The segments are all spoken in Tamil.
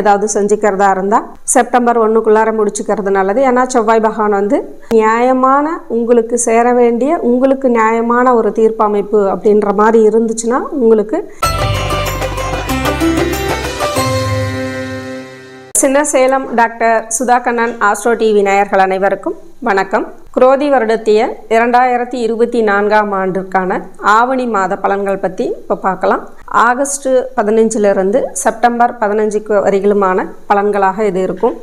ஏதாவது செஞ்சுக்கிறதா இருந்தால் செப்டம்பர் ஒன்றுக்குள்ளார முடிச்சுக்கிறது நல்லது. ஏன்னா செவ்வாய் பகவான் வந்து நியாயமான உங்களுக்கு சேர வேண்டிய உங்களுக்கு நியாயமான ஒரு தீர்ப்பமைப்பு அப்படின்ற மாதிரி இருந்துச்சுன்னா உங்களுக்கு சின்ன Salem doctor Sudhakannan astro TV நேயர்கள் அனைவருக்கும் வணக்கம். குரோதி வருடத்திய இரண்டாயிரத்தி இருபத்தி நான்காம் ஆண்டிற்கான ஆவணி மாத பலன்கள் பற்றி இப்போ பார்க்கலாம். ஆகஸ்ட் பதினஞ்சிலிருந்து செப்டம்பர் பதினஞ்சுக்கு வரையிலுமான பலன்களாக இது இருக்கும்.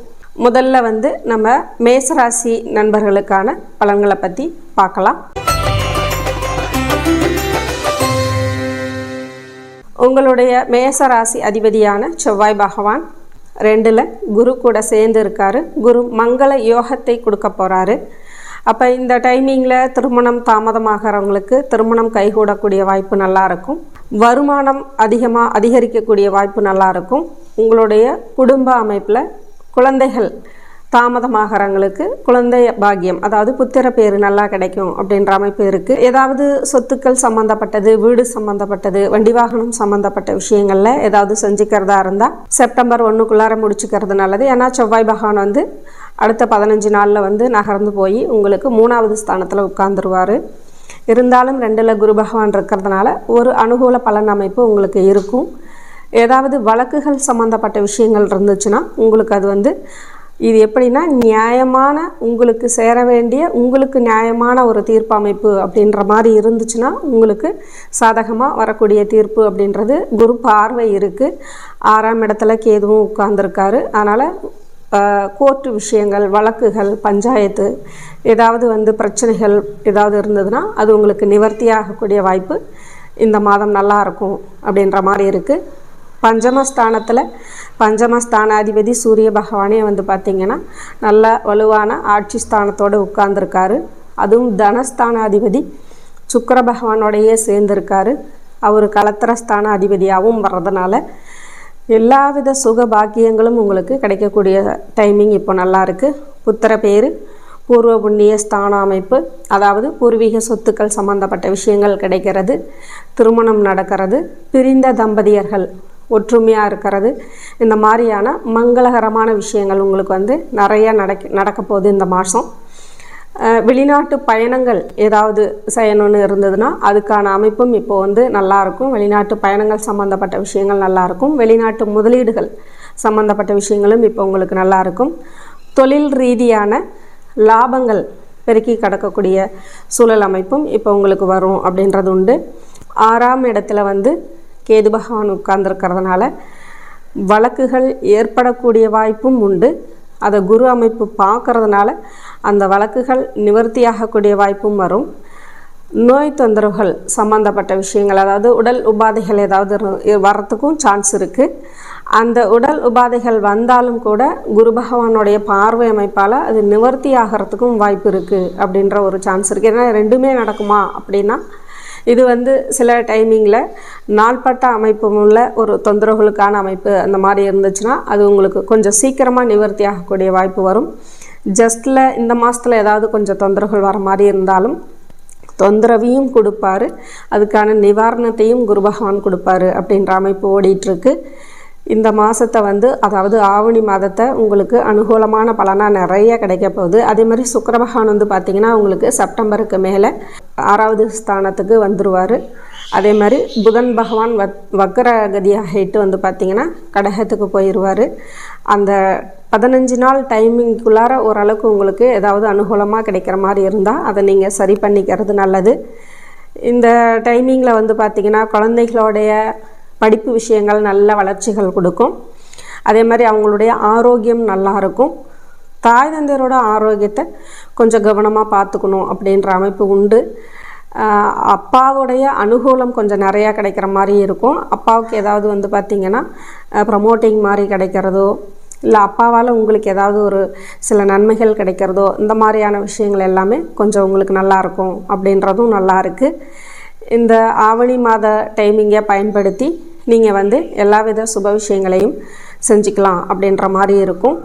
முதல்ல வந்து நம்ம மேசராசி நண்பர்களுக்கான பலன்களை பற்றி பார்க்கலாம். உங்களுடைய மேசராசி அதிபதியான செவ்வாய் பகவான் ரெண்டில் குரு கூட சேர்ந்து இருக்காரு. குரு மங்கள யோகத்தை கொடுக்க போகிறாரு அப்போ இந்த டைமிங்கில் திருமணம் தாமதமாகிறவங்களுக்கு திருமணம் கைகூடக்கூடிய வாய்ப்பு நல்லா இருக்கும். வருமானம் அதிகமாக அதிகரிக்கக்கூடிய வாய்ப்பு நல்லா இருக்கும். உங்களுடைய குடும்ப அமைப்பில் குழந்தைகள் தாமதமாகறவங்களுக்கு குழந்தை பாக்கியம் அதாவது புத்திர பேர் நல்லா கிடைக்கும் அப்படின்ற அமைப்பு இருக்குது ஏதாவது சொத்துக்கள் சம்மந்தப்பட்டது வீடு சம்மந்தப்பட்டது வண்டி வாகனம் சம்மந்தப்பட்ட விஷயங்களில் ஏதாவது செஞ்சுக்கிறதா இருந்தால் செப்டம்பர் ஒன்றுக்குள்ளார முடிச்சுக்கிறது நல்லது. ஏன்னா செவ்வாய் பகவான் வந்து அடுத்த பதினஞ்சு நாளில் வந்து நகர்ந்து போய் உங்களுக்கு மூணாவது ஸ்தானத்தில் உட்காந்துருவார் இருந்தாலும் ரெண்டில் குரு பகவான் இருக்கிறதுனால ஒரு அனுகூல பலன் அமைப்பு உங்களுக்கு இருக்கும். ஏதாவது வழக்குகள் சம்மந்தப்பட்ட விஷயங்கள் இருந்துச்சுன்னா உங்களுக்கு அது வந்து இது எப்படின்னா நியாயமான உங்களுக்கு சேர வேண்டிய உங்களுக்கு நியாயமான ஒரு தீர்ப்பு அமைப்பு அப்படின்ற மாதிரி இருந்துச்சுன்னா உங்களுக்கு சாதகமாக வரக்கூடிய தீர்ப்பு அப்படின்றது குரு பார்வை இருக்குது ஆறாம் இடத்துல கேதுவும் உட்கார்ந்துருக்காரு. அதனால் கோர்ட்டு விஷயங்கள் வழக்குகள் பஞ்சாயத்து ஏதாவது வந்து பிரச்சனைகள் ஏதாவது இருந்ததுன்னா அது உங்களுக்கு நிவர்த்தியாகக்கூடிய வாய்ப்பு இந்த மாதம் நல்லா இருக்கும் அப்படின்ற மாதிரி இருக்குது பஞ்சமஸ்தானத்தில் பஞ்சமஸ்தானாதிபதி சூரிய பகவானே வந்து பார்த்திங்கன்னா நல்ல வலுவான ஆட்சி ஸ்தானத்தோடு உட்கார்ந்துருக்காரு. அதுவும் தனஸ்தானாதிபதி சுக்கர பகவானோடையே சேர்ந்துருக்காரு. அவர் கலத்திர ஸ்தான அதிபதியாகவும் வர்றதுனால எல்லாவித சுக பாக்கியங்களும் உங்களுக்கு கிடைக்கக்கூடிய டைமிங் இப்போ நல்லா இருக்குது புத்திர பேர் பூர்வ புண்ணிய ஸ்தான அமைப்பு அதாவது பூர்வீக சொத்துக்கள் சம்பந்தப்பட்ட விஷயங்கள் கிடைக்கிறது. திருமணம் நடக்கிறது. பிரிந்த தம்பதியர்கள் ஒற்றுமையாக இருக்கிறது. இந்த மாதிரியான மங்களகரமான விஷயங்கள் உங்களுக்கு வந்து நிறைய நடக்க நடக்க போகுது இந்த மாதம் வெளிநாட்டு பயணங்கள் ஏதாவது செய்யணும்னு இருந்ததுன்னா அதுக்கான அமைப்பும் இப்போ வந்து நல்லாயிருக்கும் வெளிநாட்டு பயணங்கள் சம்மந்தப்பட்ட விஷயங்கள் நல்லாயிருக்கும் வெளிநாட்டு முதலீடுகள் சம்மந்தப்பட்ட விஷயங்களும் இப்போ உங்களுக்கு நல்லாயிருக்கும் தொழில் ரீதியான லாபங்கள் பெருக்கி கிடக்கக்கூடிய சூழல் அமைப்பும் இப்போ உங்களுக்கு வரும் அப்படின்றது உண்டு. ஆறாம் இடத்துல வந்து கேது பகவான் உட்கார்ந்துருக்கிறதுனால வழக்குகள் ஏற்படக்கூடிய வாய்ப்பும் உண்டு. அதை குரு அமைப்பு பார்க்கறதுனால அந்த வழக்குகள் நிவர்த்தியாகக்கூடிய வாய்ப்பும் வரும். நோய் தொந்தரவுகள் சம்மந்தப்பட்ட விஷயங்கள் அதாவது உடல் உபாதைகள் ஏதாவது வர்றதுக்கும் சான்ஸ் இருக்குது அந்த உடல் உபாதைகள் வந்தாலும் கூட குரு பகவானுடைய பார்வை அமைப்பால் அது நிவர்த்தி ஆகிறதுக்கும் வாய்ப்பு இருக்குது அப்படின்ற ஒரு சான்ஸ் இருக்குது ஏன்னா ரெண்டுமே நடக்குமா அப்படின்னா இது வந்து சில டைமிங்கில் நாள்பட்ட அமைப்பு உள்ள ஒரு தொந்தரவுகளுக்கான அமைப்பு அந்த மாதிரி இருந்துச்சுன்னா அது உங்களுக்கு கொஞ்சம் சீக்கிரமாக நிவர்த்தி ஆகக்கூடிய வாய்ப்பு வரும். ஜஸ்ட்டில் இந்த மாதத்தில் ஏதாவது கொஞ்சம் தொந்தரவுகள் வர மாதிரி இருந்தாலும் தொந்தரவையும் கொடுப்பாரு. அதுக்கான நிவாரணத்தையும் குரு பகவான் கொடுப்பாரு அப்படின்ற அமைப்பு ஓடிட்டுருக்கு. இந்த மாதத்தை வந்து அதாவது ஆவணி மாதத்தை உங்களுக்கு அனுகூலமான பலனாக நிறைய கிடைக்க போகுது. அதே மாதிரி சுக்கர பகவான் வந்து பார்த்திங்கன்னா உங்களுக்கு செப்டம்பருக்கு மேலே ஆறாவது ஸ்தானத்துக்கு வந்துடுவார் அதே மாதிரி புதன் பகவான் வக் வக்கரகதியாகிட்டு வந்து பார்த்திங்கன்னா கடகத்துக்கு போயிடுவார் அந்த பதினஞ்சு நாள் டைமிங்குள்ளார ஓரளவுக்கு உங்களுக்கு ஏதாவது அனுகூலமாக கிடைக்கிற மாதிரி இருந்தால் அதை நீங்கள் சரி பண்ணிக்கிறது நல்லது. இந்த டைமிங்கில் வந்து பார்த்திங்கன்னா குழந்தைகளுடைய படிப்பு விஷயங்கள் நல்ல வளர்ச்சிகள் கொடுக்கும். அதே மாதிரி அவங்களுடைய ஆரோக்கியம் நல்லாயிருக்கும் தாய் தந்தையரோட ஆரோக்கியத்தை கொஞ்சம் கவனமாக பார்த்துக்கணும் அப்படின்ற அமைப்பு உண்டு. அப்பாவுடைய அனுகூலம் கொஞ்சம் நிறையா கிடைக்கிற மாதிரி இருக்கும். அப்பாவுக்கு ஏதாவது வந்து பார்த்திங்கன்னா ப்ரமோட்டிங் மாதிரி கிடைக்கிறதோ இல்லை அப்பாவால் உங்களுக்கு ஏதாவது ஒரு சில நன்மைகள் கிடைக்கிறதோ இந்த மாதிரியான விஷயங்கள் எல்லாமே கொஞ்சம் உங்களுக்கு நல்லாயிருக்கும் அப்படின்றதும் நல்லா இருக்குது இந்த ஆவணி மாத டைமிங்கை பயன்படுத்தி நீங்கள் வந்து எல்லா வித சுப விஷயங்களையும் செஞ்சுக்கலாம் அப்படின்ற மாதிரி இருக்கும்.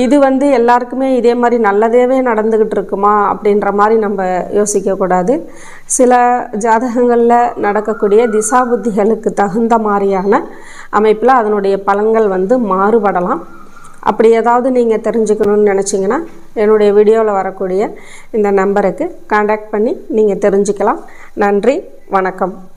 இது வந்து எல்லாருக்குமே இதே மாதிரி நல்லதேவே நடந்துக்கிட்டு இருக்குமா அப்படின்ற மாதிரி நம்ம யோசிக்கக்கூடாது சில ஜாதகங்களில் நடக்கக்கூடிய திசா புத்திகளுக்கு தகுந்த மாதிரியான அமைப்பில் அதனுடைய பலன்கள் வந்து மாறுபடலாம். அப்படி ஏதாவது நீங்கள் தெரிஞ்சுக்கணும்னு நினச்சிங்கன்னா என்னுடைய வீடியோவில் வரக்கூடிய இந்த நம்பருக்கு காண்டாக்ட் பண்ணி நீங்கள் தெரிஞ்சுக்கலாம். நன்றி வணக்கம்.